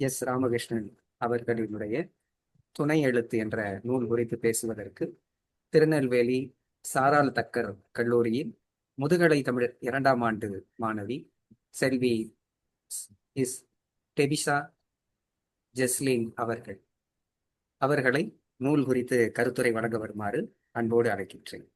S Ramakrishnan அவர்களினுடைய துணை எழுத்து என்ற நூல் குறித்து பேசுவதற்கு திருநெல்வேலி சாரால் தக்கர் கல்லூரியில் முதுகலை தமிழ் இரண்டாம் ஆண்டு மாணவி செல்வி இஸ் டெபிஷா ஜெஸ்லின் அவர்கள். அவர்களை நூல் குறித்து கருத்துரை வழங்க வருமாறு அன்போடு அழைக்கின்றேன்.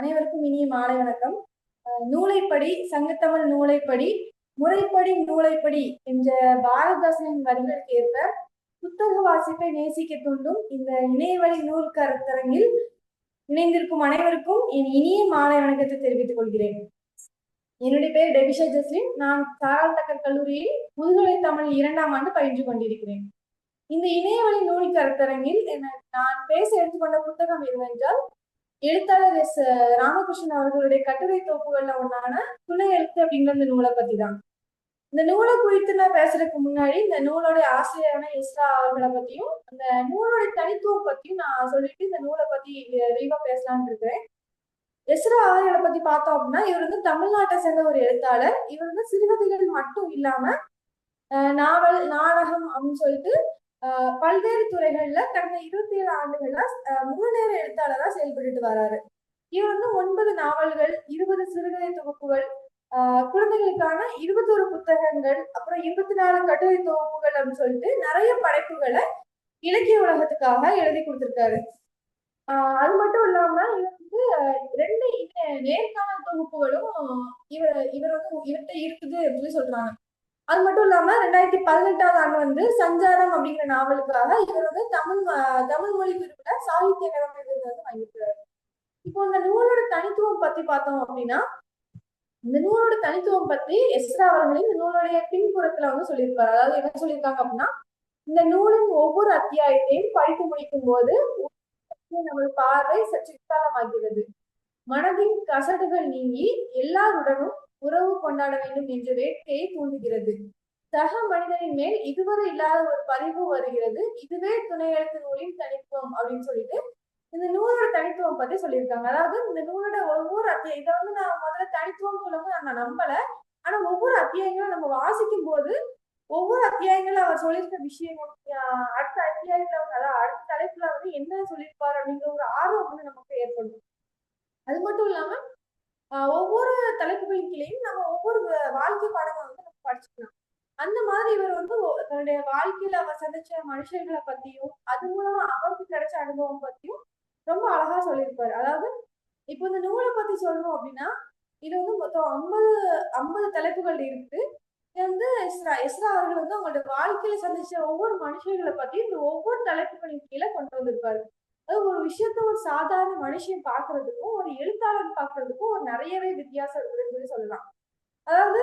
அனைவருக்கும் இனிய மாலை வணக்கம். நூலைப்படி சங்கத்தமிழ் நூலைப்படி முறைப்படி நூலைப்படி என்ற பாரதாசனின் வரிகளுக்கு ஏற்ப புத்தக வாசிப்பை நேசிக்க தூண்டும் இந்த இணையவழி நூல் கருத்தரங்கில் இணைந்திருக்கும் அனைவருக்கும் என் இனிய மாலை வணக்கத்தை தெரிவித்துக் கொள்கிறேன். என்னுடைய பேர் டெபிஷா ஜஸ்லின். நான் சாரால் தக்கர் கல்லூரியில் முதுகலை தமிழ் இரண்டாம் ஆண்டு பயின்று கொண்டிருக்கிறேன். இந்த இணையவழி நூல் கருத்தரங்கில் என்ன- நான் பேச எடுத்துக்கொண்ட புத்தகம் என்னவென்றால் எழுத்தாளர் எஸ் ராமகிருஷ்ணன் அவர்களுடைய கட்டுரை தொகுப்புகள்ல ஒன்றான துணை எழுத்து அப்படிங்கிற இந்த நூலை பத்தி தான் இந்த நூலை குறித்து நான் பேசுறதுக்கு முன்னாடி இந்த நூலோட ஆசிரியரான இஸ்ரா அவர்களை பத்தியும் அந்த நூலோட தனித்துவம் பத்தியும் நான் சொல்லிட்டு இந்த நூலை பத்தி விரிவா பேசலான்னு இருக்கிறேன். எஸ்ரா அவர்களை பத்தி பார்த்தோம் அப்படின்னா இவர் வந்து தமிழ்நாட்டை சேர்ந்த ஒரு எழுத்தாளர். இவர் வந்து சிறுகதைகள் மட்டும் இல்லாம நாவல் நாடகம் அப்படின்னு சொல்லிட்டு பல்வேறு துறைகள்ல கடந்த இருபத்தி ஏழு ஆண்டுகளா அஹ் முழு நேர எழுத்தாளரா செயல்பட்டுட்டு வராரு. இவர் வந்து ஒன்பது நாவல்கள் இருபது சிறுகதை தொகுப்புகள் ஆஹ் குழந்தைகளுக்கான இருபத்தோரு புத்தகங்கள் அப்புறம் இருபத்தி நாலு கட்டுரை தொகுப்புகள் அப்படின்னு சொல்லிட்டு நிறைய படைப்புகளை இலக்கிய உலகத்துக்காக எழுதி கொடுத்திருக்காரு. ஆஹ் அது மட்டும் இல்லாம இவர் வந்து ரெண்டு நேர்காணல் தொகுப்புகளும் இவர் இவர் வந்து இவர்கிட்ட இருக்குது அப்படின்னு சொல்றாங்க. அது மட்டும் இல்லாம ரெண்டாயிரத்தி பதினெட்டாவது ஆண்டு வந்து சஞ்சாரம் அப்படிங்கிற நாவலுக்காக இவர் வந்து தமிழ் தமிழ் மொழி பிரிவுல சாகித்ய அகாடமி விருது வந்து வாங்கியிருக்காரு. இப்போ இந்த நூலோட தனித்துவம் பத்தி பார்த்தோம் அப்படின்னா இந்த நூலோட தனித்துவம் பத்தி எஸ்ரா அவர்களும் இந்த நூலுடைய பின்புறத்துல வந்து சொல்லியிருப்பாரு. அதாவது என்ன சொல்லியிருக்காங்க அப்படின்னா இந்த நூலின் ஒவ்வொரு அத்தியாயத்தையும் படித்து முடிக்கும் போது நமது பார்வை சற்று விசாலமாகிறது. மனதின் கசடுகள் நீங்கி எல்லாருடனும் உறவு கொண்டாட வேண்டும் என்ற வேட்கையை தூண்டுகிறது. சக மனிதனின் மேல் இதுவரை இல்லாத ஒரு பதிவு வருகிறது. இதுவே துணை எழுத்து நூலின் தனித்துவம் அப்படின்னு சொல்லிட்டு இந்த நூலோட தனித்துவம் பத்தி சொல்லியிருக்காங்க. அதாவது இந்த நூலோட ஒவ்வொரு அத்தியாயம் இதை வந்து நான் முதல்ல தனித்துவம் சொல்லும்போது நான் நம்பல. ஆனா ஒவ்வொரு அத்தியாயங்களும் நம்ம வாசிக்கும் போது ஒவ்வொரு அத்தியாயங்களும் அவர் சொல்லியிருக்க விஷயங்கள் அடுத்த அத்தியாயத்துல வந்து அதாவது அடுத்த தலைப்புல வந்து என்ன சொல்லியிருப்பாரு அப்படிங்கிற ஒரு ஆர்வம் வந்து நமக்கு ஏற்படும். அது மட்டும் இல்லாம ஒவ்வொரு தலைப்புகளின் கீழேயும் நம்ம ஒவ்வொரு வாழ்க்கை பாடங்களை வந்து நம்ம படிச்சுக்கலாம். அந்த மாதிரி இவர் வந்து தன்னுடைய வாழ்க்கையில அவர் சந்திச்ச மனுஷர்களை பத்தியும் அது மூலமா அவருக்கு கிடைச்ச அனுபவம் பத்தியும் ரொம்ப அழகா சொல்லியிருப்பாரு. அதாவது இப்போ இந்த நூலை பத்தி சொல்லணும் அப்படின்னா இது வந்து மொத்தம் ஐம்பது ஐம்பது தலைப்புகள் இருக்கு இது வந்து எஸ்ரா எஸ்ரா அவர்கள் வந்து அவங்களோட வாழ்க்கையில சந்திச்ச ஒவ்வொரு மனுஷர்களை பத்தி இந்த ஒவ்வொரு தலைப்புகளின் கீழே கொண்டு வந்திருப்பாரு. அதாவது ஒரு விஷயத்த ஒரு சாதாரண மனுஷன் பாக்குறதுக்கும் ஒரு எழுத்தாளர் பாக்குறதுக்கும் ஒரு நிறையவே வித்தியாசம் இருக்குதுன்னு சொல்லி சொல்லலாம். அதாவது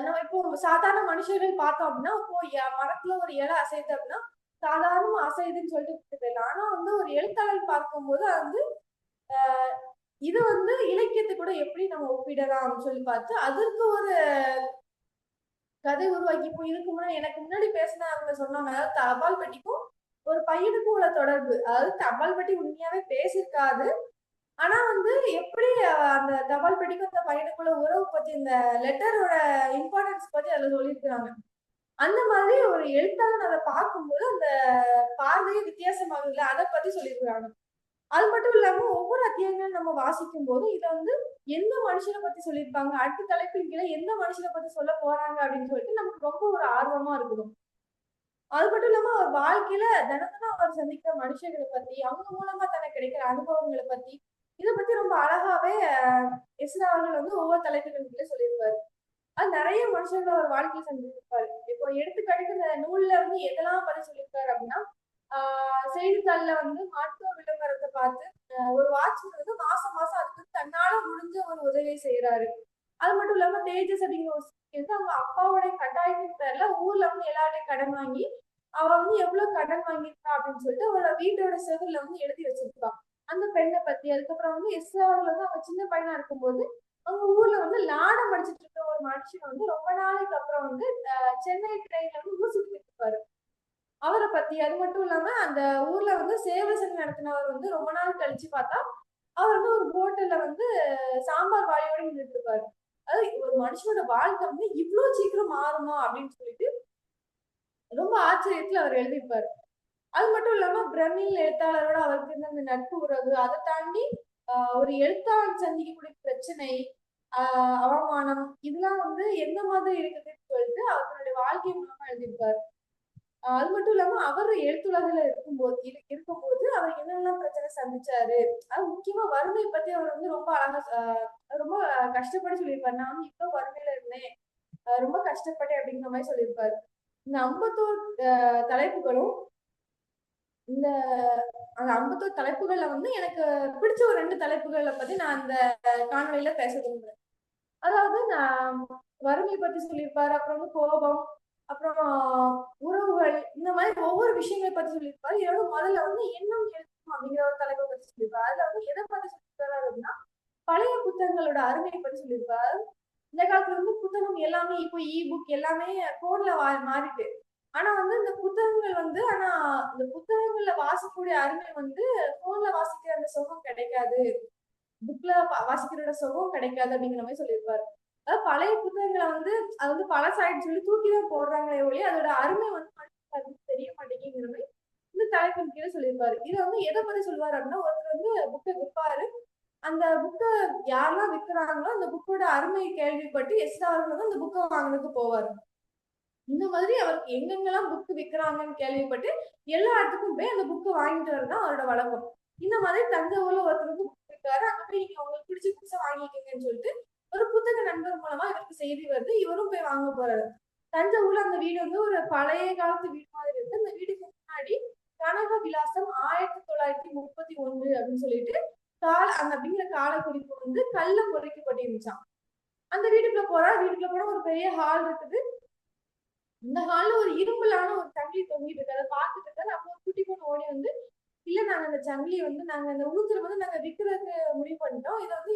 நம்ம இப்போ சாதாரண மனுஷர்கள் பார்த்தோம் அப்படின்னா இப்போ எ- மரத்துல ஒரு இலை அசையுது அப்படின்னா சாதாரணமா அசையுதுன்னு சொல்லிட்டு போயிடலாம் ஆனா வந்து ஒரு எழுத்தாளர் பார்க்கும்போது அது வந்து ஆஹ் இது வந்து இலக்கியத்தை கூட எப்படி நம்ம ஒப்பிடலாம் அப்படின்னு சொல்லி பார்த்து அதற்கு ஒரு கதை உருவாக்கி இப்போ இதுக்கு முன்னாடி எனக்கு முன்னாடி பேசின அவங்க சொன்னாங்க அதாவது தபால் பெட்டிக்கும் ஒரு பையனுக்கும் உள்ள தொடர்பு. அதாவது தபால் பெட்டி உண்மையாவே பேசியிருக்காது. ஆனா வந்து எப்படி அந்த தபால் பெட்டிக்கும் அந்த பையனுக்குள்ள உறவு பத்தி இந்த லெட்டரோட இம்பார்ட்டன்ஸ் பத்தி அதுல சொல்லியிருக்கிறாங்க. அந்த மாதிரி ஒரு எழுத்தாளர் அதை பார்க்கும்போது அந்த பார்வையே வித்தியாசமாகுதுல அதை பத்தி சொல்லியிருக்கிறாங்க. அது மட்டும் இல்லாம ஒவ்வொரு அத்தியாயங்களும் நம்ம வாசிக்கும் போது இதை வந்து எந்த மனுஷனை பத்தி சொல்லியிருப்பாங்க? அடுத்த தலைப்பின் கீழே எந்த மனுஷனை பத்தி சொல்ல போறாங்க அப்படின்னு சொல்லிட்டு நமக்கு ரொம்ப ஒரு ஆர்வமா இருக்கணும் அது மட்டும் இல்லாம அவர் வாழ்க்கையில தினம் அவர் சந்திக்கிற மனுஷங்களை பத்தி அவங்க மூலமா தனக்கு கிடைக்கிற அனுபவங்களை பத்தி இதை பத்தி ரொம்ப அழகாவே எஸ்ரா அவர்கள் வந்து ஒவ்வொரு தலைப்புகள் சொல்லியிருப்பாரு. அது நிறைய மனுஷர்கள் அவர் வாழ்க்கையை சந்திச்சிருப்பாரு. இப்போ எடுத்துக்காட்டுக்கு இந்த நூல்ல வந்து எதெல்லாம் பத்தி சொல்லியிருக்காரு அப்படின்னா ஆஹ் செய்தித்தாள்ல வந்து மருத்துவ விளம்பரத்தை பார்த்து ஒரு வாட்ச்மேன் வந்து மாசம் மாசம் அதுக்கு தன்னால முடிஞ்ச ஒரு உதவியை செய்யறாரு அது மட்டும் இல்லாம தேஜஸ் அப்படிங்கிற ஒரு வந்து அவங்க அப்பாவோட கட்டாயத்தின் பேர்ல ஊர்ல வந்து எல்லாருடைய கடன் வாங்கி அவ வந்து எவ்வளவு கடன் வாங்கியிருக்கா அப்படின்னு சொல்லிட்டு அவளோட வீட்டோட செவில வந்து எழுதி வச்சிருப்பான் அந்த பெண்ணை பத்தி. அதுக்கப்புறம் வந்து எஸ் வந்து அவங்க சின்ன பையனா இருக்கும்போது அவங்க ஊர்ல வந்து லாடம் அடிச்சிட்டு இருக்க ஒரு மனுஷன் வந்து ரொம்ப நாளைக்கு அப்புறம் வந்து சென்னை ட்ரெயின்ல வந்து ஊசி இருப்பாரு. அவரை பத்தி. அது மட்டும் இல்லாம அந்த ஊர்ல வந்து சேவை சங்கம் நடத்தினவர் வந்து ரொம்ப நாள் கழிச்சு பார்த்தா அவர் வந்து ஒரு ஹோட்டல்ல வந்து சாம்பார் வாயோட நின்றுட்டு இருப்பாரு. அதாவது ஒரு மனுஷனோட வாழ்க்கை வந்து இவ்வளவு சீக்கிரம் மாறுமா அப்படின்னு சொல்லிட்டு ரொம்ப ஆச்சரியத்துல அவர் எழுதியிருப்பாரு அது மட்டும் இல்லாம பிரமிழ் எழுத்தாளரோட அவருக்கு இருந்த அந்த நட்பு உறவு அதை தாண்டி ஒரு எழுத்தாளர் சந்திக்கக்கூடிய பிரச்சனை ஆஹ் அவமானம் இதெல்லாம் வந்து எந்த மாதிரி இருக்குதுன்னு சொல்லிட்டு அவருடைய வாழ்க்கை மூலமா எழுதியிருப்பாரு. அது மட்டும் இல்லாம அவர் எழுத்துலகில இருக்கும்போது இரு- இருக்கும்போது அவர் என்னெல்லாம் பிரச்சனை சந்திச்சாரு அது முக்கியமா வறுமை பத்தி அவர் வந்து ரொம்ப அழகா ரொம்ப கஷ்டப்பட்டு சொல்லியிருப்பாரு. நான் வந்து இவ்வளவு வறுமையில இருந்தேன். ரொம்ப கஷ்டப்பட்டேன் அப்படிங்கிற மாதிரி சொல்லியிருப்பாரு. இந்த ஐம்பத்தோர் ஆஹ் தலைப்புகளும் இந்த அந்த ஐம்பத்தோர் தலைப்புகள்ல வந்து எனக்கு பிடிச்ச ஒரு ரெண்டு தலைப்புகளை பத்தி நான் அந்த காணொலியில பேச விரும்புறேன். அதாவது நான் வறுமை பத்தி சொல்லியிருப்பாரு அப்புறம் வந்து கோபம் அப்புறம் உறவுகள் இந்த மாதிரி ஒவ்வொரு விஷயங்களை பத்தி சொல்லியிருப்பாரு. இதோட முதல்ல வந்து எண்ணம் எழுத்தும் அப்படிங்கிற ஒரு தலைப்பை பத்தி சொல்லியிருப்பாரு. அதுல வந்து எதை பத்தி சொல்லியிருக்காரு அப்படின்னா பழைய புத்தகங்களோட அருமையை பற்றி சொல்லியிருப்பாரு. இந்த காலத்துல வந்து புத்தகம் எல்லாமே இப்போ இ புக் எல்லாமே போன்ல மாறிட்டு. ஆனா வந்து இந்த புத்தகங்கள் வந்து ஆனா இந்த புத்தகங்கள்ல வாசிக்கக்கூடிய அருமை வந்து போன்ல வாசிக்கிற அந்த சுகம் கிடைக்காது. புக்ல வாசிக்கிறோட சுகம் கிடைக்காது அப்படிங்கிற மாதிரி சொல்லியிருப்பாரு. அதாவது பழைய புத்தகங்களை வந்து அது வந்து பழசாயிட்டு சொல்லி தூக்கி தான் போடுறாங்களே ஒழிய அதோட அருமை வந்து மனுஷங்களுக்கு தெரிய மாட்டேங்கிற மாதிரி இந்த தலைப்பின் கீழே சொல்லியிருப்பாரு. இதை வந்து எதை பத்தி சொல்லுவாரு அப்படின்னா ஒருத்தர் வந்து புக்கை விற்பாரு. அந்த புக்கை யாரெல்லாம் விற்கிறாங்களோ அந்த புக்கோட அருமையை கேள்விப்பட்டு எஸ்ரா அவர்கள் அந்த புக்கை வாங்குறதுக்கு போவாரு. இந்த மாதிரி அவருக்கு எங்கெங்கெல்லாம் புக் விற்கிறாங்கன்னு கேள்விப்பட்டு எல்லா இடத்துக்கும் போய் அந்த புக்கை வாங்கிட்டு வரதான் அவரோட வழக்கம். இந்த மாதிரி தஞ்சாவூர்ல ஒருத்தருக்கு வந்து புக் இருக்காரு அங்க போய் நீங்க உங்களுக்கு பிடிச்ச புதுசா வாங்கிக்கங்கன்னு சொல்லிட்டு ஒரு புத்தக நண்பர் மூலமா இவருக்கு செய்தி வருது. இவரும் போய் வாங்க போறாரு. தஞ்சாவூர்ல அந்த வீடு வந்து ஒரு பழைய காலத்து வீடு மாதிரி இருக்கு. அந்த வீட்டுக்கு முன்னாடி கனக விலாசம் ஆயிரத்தி தொள்ளாயிரத்தி முப்பத்தி ஒன்று அப்படின்னு சொல்லிட்டு கால அந்த அப்படிங்கிற கால குறிப்பு வந்து கல்ல பொறிக்கப்பட்டிருந்துச்சான் அந்த வீட்டுக்குள்ள போறா வீட்டுக்குள்ள போனா ஒரு பெரிய ஹால் இருக்குது. இந்த ஹால்ல ஒரு இரும்புலான ஒரு சங்கிலி தொங்கிட்டு இருக்கு. அதை பார்த்துட்டு இருக்காரு. அப்போ ஒரு குட்டி பொண்ணு ஓடி வந்து இல்ல நாங்க அந்த சங்கிலி வந்து நாங்க அந்த ஊத்துல வந்து நாங்க விற்கிறதுக்கு முடிவு பண்ணிட்டோம். இதை வந்து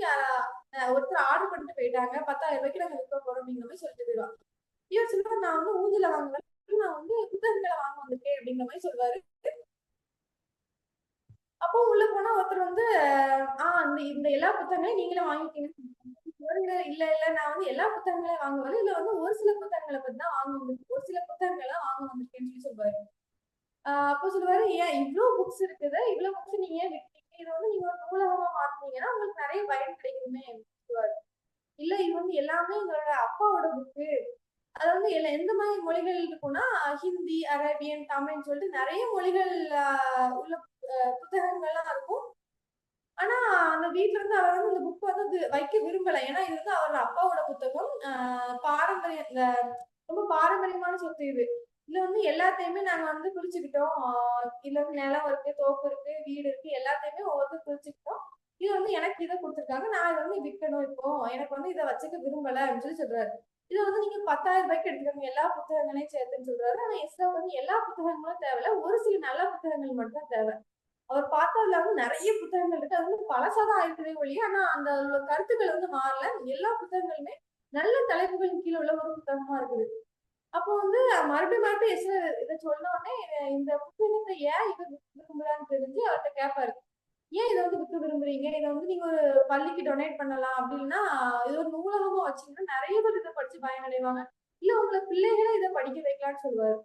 ஒருத்தர் ஆர்டர் பண்ணிட்டு போயிட்டாங்க. பத்தாயிரம் ரூபாய்க்கு நாங்க விற்க போறோம் அப்படிங்கிற மாதிரி சொல்லிட்டு போயிடுவாங்க இவர் சொல்லுவாரு நான் வந்து ஊஞ்சல வாங்குவேன் நான் வந்து புத்தகங்களை வாங்க வந்திருக்கேன் அப்படிங்கிற மாதிரி சொல்லுவாரு. அப்போ உள்ள போனா ஒருத்தர் வந்து அந்த இந்த எல்லா புத்தகங்களையும் நீங்களே வாங்கிக்கீங்க இல்ல இல்ல நான் வந்து எல்லா புத்தகங்களையும் வாங்க வரல இல்ல வந்து ஒரு சில புத்தகங்களை பத்தி தான் வாங்க வந்திருக்கு ஒரு சில புத்தகங்களை வாங்க வந்திருக்கேன்னு சொல்லி சொல்லுவாரு. அப்போ சொல்லுவாரு ஏன் இவ்வளவு புக்ஸ் இருக்குது? இவ்வளவு புக்ஸ் நீங்க ஏன் விட்டீங்க இதை வந்து நீங்க ஒரு நூலகமா மாத்தினீங்கன்னா உங்களுக்கு நிறைய பயன் கிடைக்குமே சொல்லுவாரு. இல்ல இது வந்து எல்லாமே எங்களோட அப்பாவோட புக்கு அது வந்து எல்லாம் எந்த மாதிரி மொழிகள் இருக்கும்னா ஹிந்தி அரேபியன் தமிழ்னு சொல்லிட்டு நிறைய மொழிகள் உள்ள புத்தகங்கள்லாம் இருக்கும். ஆனா அந்த வீட்ல இருந்து அவர் வந்து இந்த புக் வந்து வைக்க விரும்பல. ஏன்னா இது வந்து அவரோட அப்பாவோட புத்தகம். பாரம்பரிய இந்த ரொம்ப பாரம்பரியமான சொத்து இது. இதுல வந்து எல்லாத்தையுமே நாங்க வந்து பிரிச்சுக்கிட்டோம். இதுல வந்து நிலம் இருக்கு தோப்பு இருக்கு வீடு இருக்கு எல்லாத்தையுமே ஒவ்வொருத்தரும் பிரிச்சுக்கிட்டோம். இது வந்து எனக்கு இதை கொடுத்துருக்காங்க. நான் இதை வந்து விற்கணும் இப்போ. எனக்கு வந்து இதை வச்சுக்க விரும்பல அப்படின்னு சொல்லி சொல்றாரு. இதை வந்து நீங்க பத்தாயிரம் ரூபாய்க்கு எடுத்துக்கோங்க. எல்லா புத்தகங்களையும் சேர்த்துன்னு சொல்றாரு. ஆனா எஸ்ரா வந்து எல்லா புத்தகங்களும் தேவையில்ல. ஒரு சில நல்ல புத்தகங்கள் மட்டும் தான் தேவை. அவர் பார்த்ததுல வந்து நிறைய புத்தகங்கள் இருக்கு. அது வந்து பழசாதான் ஆயிருக்குதே ஒழிய ஆனா அந்த கருத்துக்கள் வந்து மாறல. எல்லா புத்தகங்களுமே நல்ல தலைப்புகளின் கீழே உள்ள ஒரு புத்தகமா இருக்குது. அப்போ வந்து மறுபடியும் மறுபடியும் எஸ் இதை சொன்ன உடனே இந்த புத்தகத்தை ஏன் இவர் விரும்புறான்னு தெரிஞ்சு அவர்கிட்ட கேட்பாரு ஏன் இதை வந்து விற்க விரும்புறீங்க? இதை வந்து நீங்க ஒரு பள்ளிக்கு டொனேட் பண்ணலாம் அப்படின்னா இது ஒரு நூலகமா வச்சீங்கன்னா நிறைய பேர் இதை படிச்சு பயனடைவாங்க. இல்ல உங்களை பிள்ளைகளை இதை படிக்க வைக்கலாம்னு சொல்லுவாரு.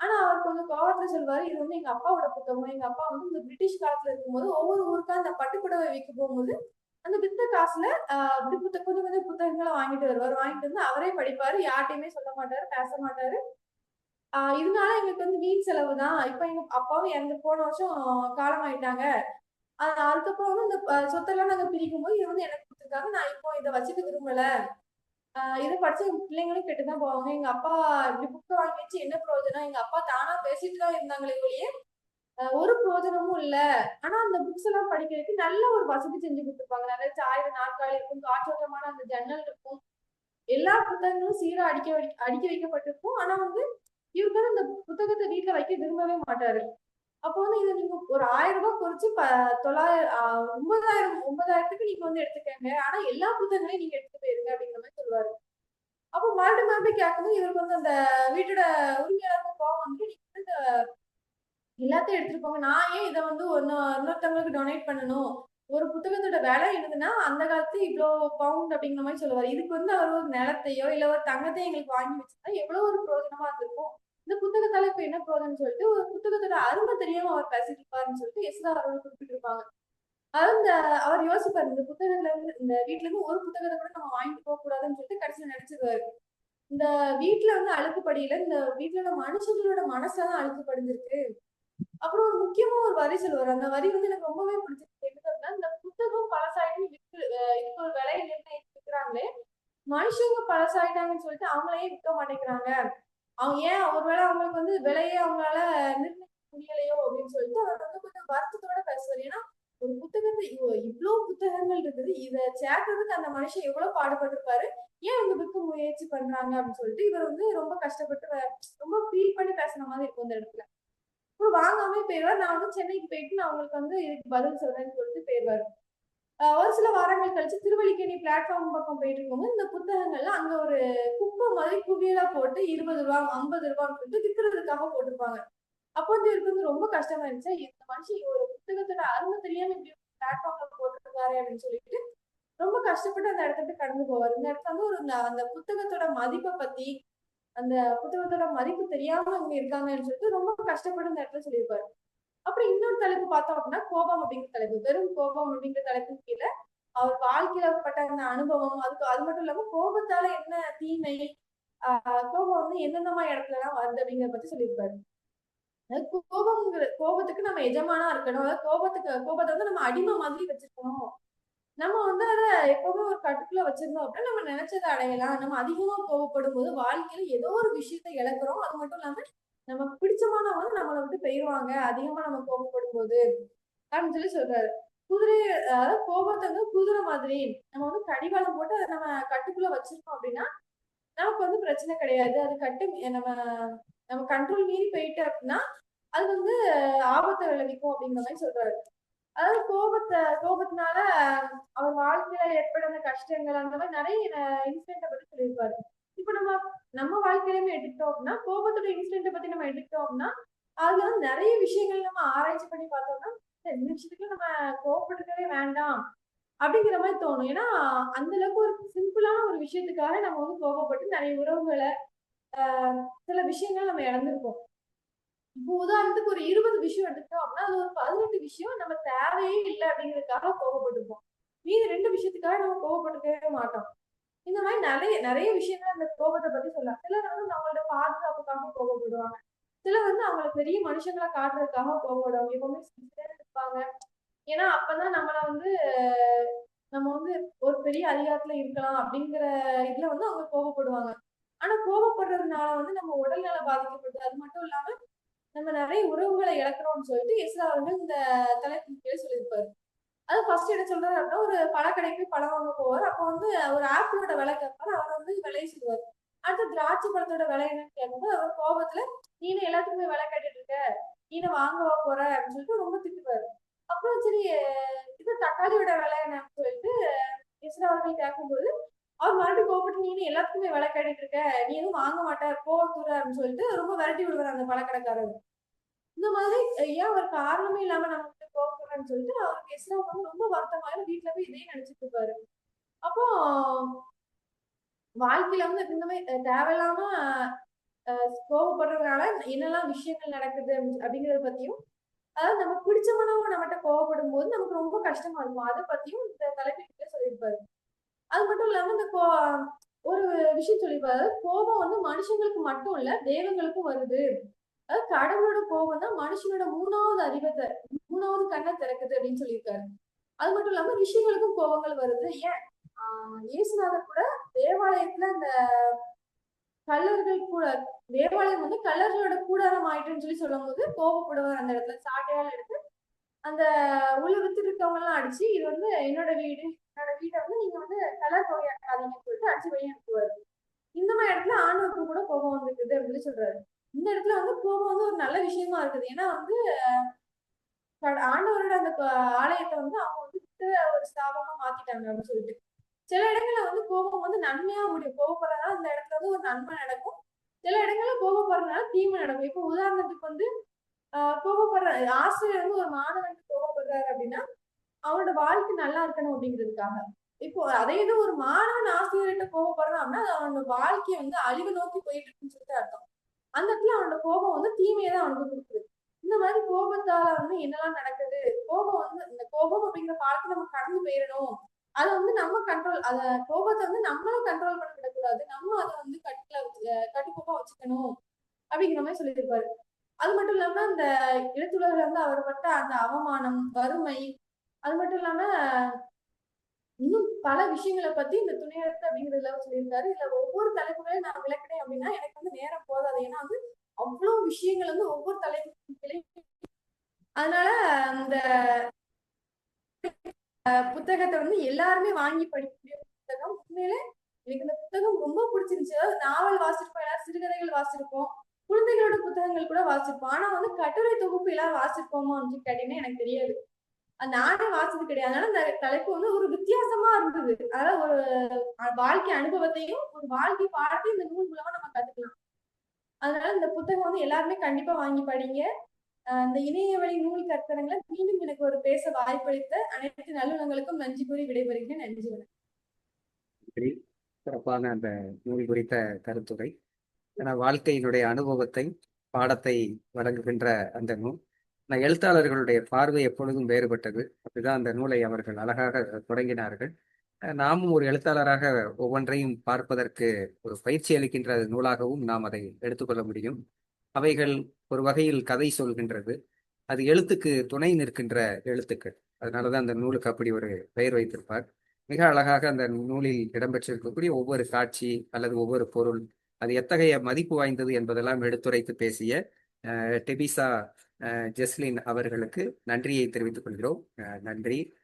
ஆனா அவர் கொஞ்சம் கோவத்துல சொல்வாரு இது வந்து எங்க அப்பாவோட புத்தகம்? எங்க அப்பா வந்து இந்த பிரிட்டிஷ் காலத்துல இருக்கும்போது ஒவ்வொரு ஊருக்கா அந்த பட்டுப்புடவை விற்க போகும்போது அந்த வித்த காசுல ஆஹ் இப்படி புத்த கொஞ்சம் கொஞ்சம் புத்தகங்களை வாங்கிட்டு வருவார். வாங்கிட்டு வந்து அவரே படிப்பாரு. யார்ட்டையுமே சொல்ல மாட்டாரு பேச மாட்டாரு. ஆஹ் இதனால எங்களுக்கு வந்து வீண் செலவு தான். இப்ப எங்க அப்பாவும் இறந்து போன வருஷம் காலம் ஆயிட்டாங்க. அதுக்கப்புறம் வந்து இந்த சொத்தெல்லாம் நாங்க பிரிக்கும் போது இது வந்து எனக்கு கொடுத்துருக்காங்க. நான் இப்போ இதை வச்சுக்க விரும்பல. இது படிச்சு எங்க பிள்ளைங்களும் கெட்டுதான் போவாங்க. எங்க அப்பா இப்படி புக்கு வாங்கி வச்சு என்ன பிரயோஜனம்? எங்க அப்பா தானா பேசிட்டு தான் இருந்தாங்களே ஒழிய ஒரு பிரயோஜனமும் இல்ல. ஆனா அந்த புக்ஸ் எல்லாம் படிக்கிறதுக்கு நல்ல ஒரு வசதி செஞ்சு கொடுத்துருப்பாங்க. நிறைய சாய்வு நாற்காலி இருக்கும் காற்றோட்டமான அந்த ஜன்னல் இருக்கும். எல்லா புத்தகங்களும் சீரா அடிக்க அடிக்க வைக்கப்பட்டிருக்கும். ஆனா வந்து இவருக்கு அந்த புத்தகத்தை வீட்டுல வைக்க விரும்பவே மாட்டாரு. அப்போ வந்து இதை நீங்க ஒரு ஆயிரம் ரூபாய் குறைச்சு ப தொள்ளாயிரம் ஒன்பதாயிரம் ஒன்பதாயிரத்துக்கு நீங்க வந்து எடுத்துக்கங்க. ஆனா எல்லா புத்தகங்களையும் நீங்க எடுத்து போயிருங்க அப்படிங்கிற மாதிரி சொல்லுவாரு. அப்போ மறுபடியும் மறுபடியும் கேட்கும்போது இவருக்கு வந்து அந்த வீட்டோட உரிமையாளருக்கு கோவம் வந்து நீங்க வந்து இந்த எல்லாத்தையும் எடுத்துட்டு போங்க. நான் ஏன் இதை வந்து ஒன்னு இன்னொருத்தவங்களுக்கு டொனேட் பண்ணணும்? ஒரு புத்தகத்தோட விலை என்னதுன்னா அந்த காலத்து இவ்வளோ பவுண்ட் அப்படிங்கிற மாதிரி சொல்லுவார். இதுக்கு வந்து அவர் ஒரு நிலத்தையோ இல்லை ஒரு தங்கத்தையோ எங்களுக்கு வாங்கி வச்சுருந்தா எவ்வளோ ஒரு பிரயோஜனமா இருந்திருக்கும்? இந்த புத்தக தலைப்பு என்ன போகுதுன்னு சொல்லிட்டு ஒரு புத்தகத்தோட அருமை தெரியாம அவர் பேசிட்டு இருப்பாருன்னு சொல்லிட்டு எஸ்ஆர் அவர்கள் குறிப்பிட்டிருப்பாங்க. அந்த இந்த அவர் யோசிப்பாரு இந்த புத்தகத்துல இருந்து இந்த வீட்ல இருந்து ஒரு புத்தகத்தை கூட நம்ம வாங்கிட்டு போக கூடாதுன்னு சொல்லிட்டு கடைசியில நினைச்சிருவாரு இந்த வீட்டுல வந்து அழுக்குப்படியில இந்த வீட்டுல மனுஷங்களோட மனசெல்லாம் அழுக்கு படிஞ்சிருக்கு அப்புறம் ஒரு முக்கியமா ஒரு வரி சொல்லுவார். அந்த வரி வந்து எனக்கு ரொம்பவே பிடிச்சிருக்கு. என்ன இந்த புத்தகம் பழசாயிட்டு விற்று அஹ் ஒரு விலையை நிர்ணயிச்சு விற்கிறாங்களே மனுஷங்க பழசாயிட்டாங்கன்னு சொல்லிட்டு அவங்களையே விற்க மாட்டேங்கிறாங்க. அவங்க ஏன் ஒருவேளை அவங்களுக்கு வந்து விலையே அவங்களால நிர்ணயிக்க முடியலையோ அப்படின்னு சொல்லிட்டு அவர் வந்து கொஞ்சம் வருத்தத்தோட பேசுவார். ஏன்னா ஒரு புத்தகத்தை இவ்வளவு புத்தகங்கள் இருக்குது. இதை சேர்க்கறதுக்கு அந்த மனுஷன் எவ்வளவு பாடுபட்டிருப்பாரு? ஏன் அந்த விற்க முயற்சி பண்றாங்க அப்படின்னு சொல்லிட்டு இவர் வந்து ரொம்ப கஷ்டப்பட்டு ரொம்ப ஃபீல் பண்ணி பேசுன மாதிரி இருக்கும் அந்த இடத்துல. அப்புறம் வாங்காம போயிடுவார். நான் வந்து சென்னைக்கு போயிட்டு நான் உங்களுக்கு வந்து இதுக்கு பதில் சொல்றேன்னு சொல்லிட்டு போயிடுவாரு. ஒரு சில வாரங்கள் கழிச்சு திருவள்ளிக்கேணி பிளாட்ஃபார்ம் பக்கம் போயிட்டு இருக்கும்போது இந்த புத்தகங்கள்ல அங்க ஒரு குப்பை மாதிரி குவியலா போட்டு இருபது ரூபா ஐம்பது ரூபான்னு சொல்லிட்டு விற்கிறதுக்காக போட்டிருப்பாங்க. அப்போ வந்து இவருக்கு வந்து ரொம்ப கஷ்டமா இருந்துச்சு. இந்த மனுஷன் ஒரு புத்தகத்தோட அருமை தெரியாம இப்படி பிளாட்ஃபார்ம்ல போட்டிருக்காரு அப்படின்னு சொல்லிட்டு ரொம்ப கஷ்டப்பட்டு அந்த இடத்த கடந்து போவார். இந்த இடத்துல வந்து ஒரு அந்த- அந்த புத்தகத்தோட மதிப்பை பத்தி அந்த புத்தகத்தோட மதிப்பு தெரியாம இங்க இருக்காங்கன்னு சொல்லிட்டு ரொம்ப கஷ்டப்பட்டு இந்த இடத்துல சொல்லியிருப்பாரு. அப்புறம் இன்னொரு தலைப்பு பார்த்தோம் அப்படின்னா கோபம் அப்படிங்கிற தலைப்பு. வெறும் கோபம் அப்படிங்கிற தலைப்பு கீழே அவர் வாழ்க்கையில பட்ட அந்த அனுபவம் அதுக்கு அது மட்டும் இல்லாம கோபத்தால என்ன தீமை ஆஹ் கோபம் வந்து என்னென்ன இடத்துல எல்லாம் வருது அப்படிங்கறத பத்தி சொல்லியிருப்பாரு. கோபம்ங்கிற கோபத்துக்கு நம்ம எஜமானா இருக்கணும். அதாவது கோபத்துக்கு கோபத்தை வந்து நம்ம அடிமை மாதிரி வச்சிருக்கணும் நம்ம வந்து அதை எப்பவுமே ஒரு கட்டுக்குள்ள வச்சிருந்தோம் அப்படின்னா நம்ம நினைச்சதை அடையலாம். நம்ம அதிகமா கோவப்படும் போது வாழ்க்கையில ஏதோ ஒரு விஷயத்தை இழக்கிறோம். அது மட்டும் இல்லாம நமக்கு பிடிச்சமானவங்க வந்து நம்மளை விட்டு போயிடுவாங்க அதிகமா நம்ம கோபப்படும் போது அப்படின்னு சொல்லி சொல்றாரு. குதிரை அதாவது கோபத்தை வந்து குதிரை மாதிரி. நம்ம வந்து கடிவாளம் போட்டு அதை நம்ம கட்டுக்குள்ள வச்சிருக்கோம் அப்படின்னா நமக்கு வந்து பிரச்சனை கிடையாது. அது கட்டு நம்ம நம்ம கண்ட்ரோல் மீறி போயிட்டு அப்படின்னா அது வந்து ஆபத்தை விளைவிக்கும் அப்படிங்கிற மாதிரி சொல்றாரு. அதாவது கோபத்தை கோபத்தினால அவர் வாழ்க்கையில ஏற்படுற கஷ்டங்கள் அந்த மாதிரி நிறைய இன்சிடென்ட்டை பத்தி சொல்லியிருப்பாரு. இப்ப நம்ம நம்ம வாழ்க்கையிலுமே எடுத்துட்டோம்னா கோபத்தோட இன்சிடென்ட் பத்தி நம்ம எடுத்துட்டோம்னா அதுல வந்து நிறைய விஷயங்கள் நம்ம ஆராய்ச்சி பண்ணி பார்த்தோம்னா ரெண்டு இந்த விஷயத்துக்கு நம்ம கோபப்பட்டுக்கவே வேண்டாம் அப்படிங்கிற மாதிரி தோணும். ஏன்னா அந்த அளவுக்கு ஒரு சிம்பிளான ஒரு விஷயத்துக்காக நம்ம வந்து கோபப்பட்டு நிறைய உறவுகளை ஆஹ் சில விஷயங்கள் நம்ம இழந்திருக்கோம். இப்போ உதாரணத்துக்கு ஒரு இருபது விஷயம் எடுத்துட்டோம் அப்படின்னா அது ஒரு பதினெட்டு விஷயம் நம்ம தேவையே இல்லை அப்படிங்கிறதுக்காக கோவப்பட்டிருப்போம் மீதி ரெண்டு விஷயத்துக்காக நம்ம கோபப்பட்டுக்கவே மாட்டோம். இந்த மாதிரி நிறைய நிறைய விஷயங்கள் அந்த கோபத்தை பத்தி சொல்லலாம். சிலர் வந்து அவங்களோட பாதுகாப்புக்காக கோபப்படுவாங்க. சிலர் வந்து அவங்களை பெரிய மனுஷங்களா காட்டுறதுக்காக கோபப்படுவாங்க. எப்பவுமே இருப்பாங்க. ஏன்னா அப்பதான் நம்மள வந்து நம்ம வந்து ஒரு பெரிய அதிகாரத்துல இருக்கலாம் அப்படிங்கிற இதுல வந்து அவங்க கோபப்படுவாங்க. ஆனா கோபப்படுறதுனால வந்து நம்ம உடல்நல பாதிக்கப்படுது. அது மட்டும் இல்லாம நம்ம நிறைய உறவுகளை இழக்கிறோம்னு சொல்லிட்டு எஸ்ரா அவர்கள் இந்த தலைப்பின் கீழே சொல்லியிருப்பாரு. அது ஃபர்ஸ்ட் என்ன சொல்றாரு அப்படின்னா ஒரு பழக்கடைக்கு பழம் வாங்க போவார். அப்போ வந்து ஒரு ஆப்பிளோட விலை கேட்பாரு. அவர் வந்து விலையை சொல்லுவார். அடுத்து திராட்சை பழத்தோட விலை என்னன்னு கேட்கும்போது அவர் கோபத்துல நீனு எல்லாத்துக்குமே விலை கேட்டுட்டு இருக்க? நீனு வாங்கவா போற? அப்படின்னு சொல்லிட்டு ரொம்ப திட்டுவாரு. அப்புறம் சரி இது தக்காளியோட விலை என்னன்னு சொல்லிட்டு இஸ்ரா அவர்கள் கேட்கும்போது அவர் மறுபடியும் கோபப்பட்டு நீனு எல்லாத்துக்குமே விலை கேட்டுட்டு இருக்க? நீ எதுவும் வாங்க மாட்ட போ தூர அப்படின்னு சொல்லிட்டு ரொம்ப விரட்டி விடுவார் அந்த பழக்கடைக்காரர். இந்த மாதிரி ஏன் ஒரு காரணமே இல்லாம நம்ம போகிறேன்னு சொல்லிட்டு அவருக்கு எஸ்ரா வந்து ரொம்ப வருத்தமாயிரும். வீட்டுல போய் இதே நினைச்சிட்டு இருப்பாரு. அப்போ வாழ்க்கையில வந்து இந்த தேவையில்லாம கோவப்படுறதுனால என்னெல்லாம் விஷயங்கள் நடக்குது அப்படிங்கறத பத்தியும் அதாவது நம்ம பிடிச்சவனவங்க நம்மகிட்ட கோவப்படும் போது நமக்கு ரொம்ப கஷ்டமா இருக்கும். அதை பத்தியும் இந்த தலைப்பில் சொல்லியிருப்பாரு. அது மட்டும் இல்லாம இந்த கோ ஒரு விஷயம் சொல்லியிருப்பாரு. கோபம் வந்து மனுஷங்களுக்கு மட்டும் இல்ல தெய்வங்களுக்கும் வருது. அதாவது கடவுளோட கோபம் தான் மனுஷனோட மூணாவது அறிவத்தை மூணாவது கண்ணை திறக்குது அப்படின்னு சொல்லியிருக்காரு. அது மட்டும் இல்லாம ரிஷிகளுக்கும் கோபங்கள் வருது. ஏன்? ஆஹ் இயேசுநாதர் கூட தேவாலயத்துல அந்த கல்லர்கள் கூட தேவாலயம் வந்து கல்லர்களோட கூடாரம் ஆயிட்டுன்னு சொல்லி சொல்லும் போது கோபப்படுவார் அந்த இடத்துல. சாட்டையால் எடுத்து அந்த உள்ள வித்து இருக்கவங்க எல்லாம் அடிச்சு இது வந்து என்னோட வீடு என்னோட வீட்டை வந்து நீங்க வந்து கலர் கோவையாக்காதீங்கன்னு சொல்லிட்டு அடிச்சு வெளியே அனுப்புவாரு. இந்த மாதிரி இடத்துல ஆணவருக்கு கூட கோபம் வந்துருக்குது அப்படின்னு சொல்றாரு. இந்த இடத்துல வந்து போகும்போது வந்து ஒரு நல்ல விஷயமா இருக்குது. ஏன்னா வந்து ஆண்டவரோட அந்த ஆலயத்தை வந்து அவங்க வந்து விட்டு ஒரு ஸ்தாபமா மாத்திட்டாங்க அப்படின்னு சொல்லிட்டு. சில இடங்கள்ல வந்து கோபம் வந்து நன்மையா முடியும். கோபப்படுறதுனால அந்த இடத்துல வந்து ஒரு நன்மை நடக்கும். சில இடங்கள்ல கோபப்படுறதுனால தீமை நடக்கும். இப்போ உதாரணத்துக்கு வந்து ஆஹ் கோபப்படுற ஆசிரியர் வந்து ஒரு மாணவன் கோபப்படுறாரு அப்படின்னா அவனோட வாழ்க்கை நல்லா இருக்கணும் அப்படிங்கிறதுக்காக. இப்போ அதே இது ஒரு மாணவன் ஆசிரியர்கிட்ட கோபப்படுறான் அப்படின்னா அது அவனோட வாழ்க்கையை வந்து அழிவு நோக்கி போயிட்டு இருக்குன்னு சொல்லிட்டு அர்த்தம். அந்த இடத்துல அவனோட கோபம் வந்து தீமையை தான் அவனுக்கு கொடுக்குது. இந்த மாதிரி கோபத்தால வந்து என்னெல்லாம் நடக்குது? கோபம் வந்து இந்த கோபம் அப்படிங்கிற காலத்துல நம்ம கடந்து போயிடணும் அதை வந்து நம்ம கண்ட்ரோல் அத கோபத்தை வந்து நம்மளும் கண்ட்ரோல் பண்ண விடக்கூடாது. நம்ம அதை வந்து கட்டுல வச்சு- கட்டுக்கோப்பா வச்சுக்கணும் அப்படிங்கிற மாதிரி சொல்லியிருப்பாரு. அது மட்டும் இல்லாம அந்த எழுத்துலகில் வந்து அவர் பட்ட அந்த அவமானம் வறுமை அது மட்டும் இல்லாம இன்னும் பல விஷயங்களை பத்தி இந்த துணையெழுத்து அப்படிங்கிறதுல சொல்லியிருந்தாரு இல்ல இதுல ஒவ்வொரு தலைப்புகளையும் நான் விளக்கினேன் அப்படின்னா எனக்கு வந்து நேரம் போதாது. ஏன்னா வந்து அவ்வளவு விஷயங்கள் வந்து ஒவ்வொரு தலைப்புகளையும் அதனால அந்த புத்தகத்தை வந்து எல்லாருமே வாங்கி படிக்கக்கூடிய புத்தகம். உண்மையிலே எனக்கு இந்த புத்தகம் ரொம்ப பிடிச்சிருந்துச்சு. அதாவது நாவல் வாசிச்சிருப்போம் எல்லாரும் சிறுகதைகள் வாசிச்சிருப்போம் குழந்தைகளோட புத்தகங்கள் கூட வாசிப்போம். ஆனா வந்து கட்டுரை தொகுப்பு எல்லாரும் வாசிப்போமா அப்படின்னு கேட்டீங்கன்னா எனக்கு தெரியாது. நானே வாசிச்சது கிடையாது. அதனால அந்த தலைப்பு வந்து ஒரு வித்தியாசமா இருந்தது. அதாவது ஒரு வாழ்க்கை அனுபவத்தையும் ஒரு வாழ்க்கை பாடத்தையும் இந்த நூல் மூலமா நம்ம கத்துக்கலாம். அதனால இந்த புத்தகம் வந்து எல்லாருமே கண்டிப்பா வாங்கி படிங்க. அந்த இந்த இணைய வழி நூல் கற்கரங்களை மீண்டும் எனக்கு ஒரு பேச வாய்ப்பளித்த அனைத்து நல்லுணங்களுக்கும் நன்றி கூறி விடைபெறுகிறேன். நன்றி வணக்கம். சிறப்பான அந்த நூல் குறித்த கருத்துரை. ஏன்னா வாழ்க்கையினுடைய அனுபவத்தை பாடத்தை வழங்குகின்ற அந்த நூல். நான் எழுத்தாளர்களுடைய பார்வை எப்பொழுதும் வேறுபட்டது. அப்படிதான் அந்த நூலை அவர்கள் அழகாக தொடங்கினார்கள். நாமும் ஒரு எழுத்தாளராக ஒவ்வொன்றையும் பார்ப்பதற்கு ஒரு பயிற்சி அளிக்கின்ற நூலாகவும் நாம் அதை எடுத்துக்கொள்ள முடியும். அவைகள் ஒரு வகையில் கதை சொல்கின்றது. அது எழுத்துக்கு துணை நிற்கின்ற எழுத்துக்கள். அதனாலதான் அந்த நூலுக்கு அப்படி ஒரு பெயர் வைத்திருப்பார். மிக அழகாக அந்த நூலில் இடம்பெற்றிருக்கக்கூடிய ஒவ்வொரு காட்சி அல்லது ஒவ்வொரு பொருள் அது எத்தகைய மதிப்பு வாய்ந்தது என்பதெல்லாம் எடுத்துரைத்து பேசிய டெபிசா ஜெஸ்லின் அவர்களுக்கு நன்றியை தெரிவித்துக் கொள்கிறோம். நன்றி.